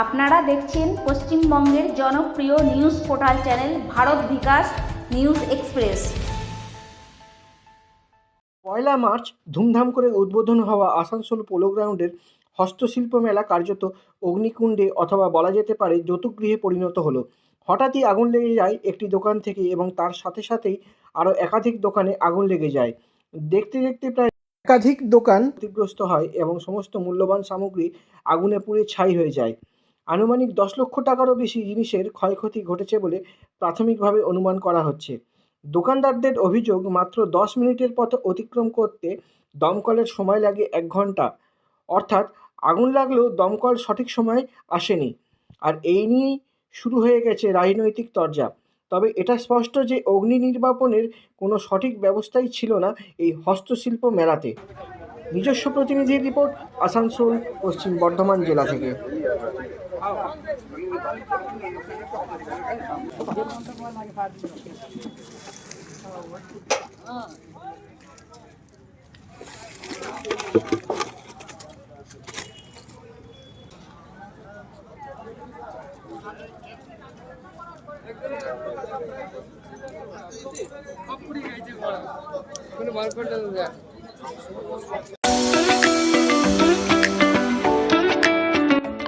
আপনারা দেখছেন পশ্চিমবঙ্গের জনপ্রিয় news portal channel Bharat Bikash news express. পয়লা মার্চ ধুমধাম করে উদ্বোধন হওয়া আসানসোল পোলো গ্রাউন্ডের হস্তশিল্প মেলা কার্যত অগ্নিকুণ্ডে অথবা বলা যেতে পারে যৌতুগৃহে পরিণত হলো। হঠাৎই আগুন লেগে যায় একটি দোকান থেকে এবং তার সাথে সাথেই আরও একাধিক দোকানে আগুন লেগে যায়। দেখতে দেখতে প্রায় একাধিক দোকান ক্ষতিগ্রস্ত হয় এবং সমস্ত মূল্যবান সামগ্রী আগুনে পুড়ে ছাই হয়ে যায়। আনুমানিক দশ লক্ষ টাকারও বেশি জিনিসের ক্ষয়ক্ষতি ঘটেছে বলে প্রাথমিকভাবে অনুমান করা হচ্ছে। দোকানদারদের অভিযোগ, মাত্র দশ মিনিটের পথ অতিক্রম করতে দমকলের সময় লাগে এক ঘণ্টা অর্থাৎ আগুন লাগলেও দমকল সঠিক সময় আসেনি। আর এই নিয়েই শুরু হয়ে গেছে রাজনৈতিক তরজা। তবে এটা স্পষ্ট যে অগ্নি নির্বাপনের কোনো সঠিক ব্যবস্থাই ছিল না এই হস্তশিল্প মেলাতে। নিজস্ব প্রতিনিধির রিপোর্ট, আসানসোল, পশ্চিম বর্ধমান জেলা থেকে। అప్పుడు ఇక అయితే కూడా కొన్ని వర్క్ ఉంటుంది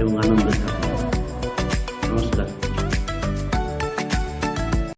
এবং আনন্দ থাকুন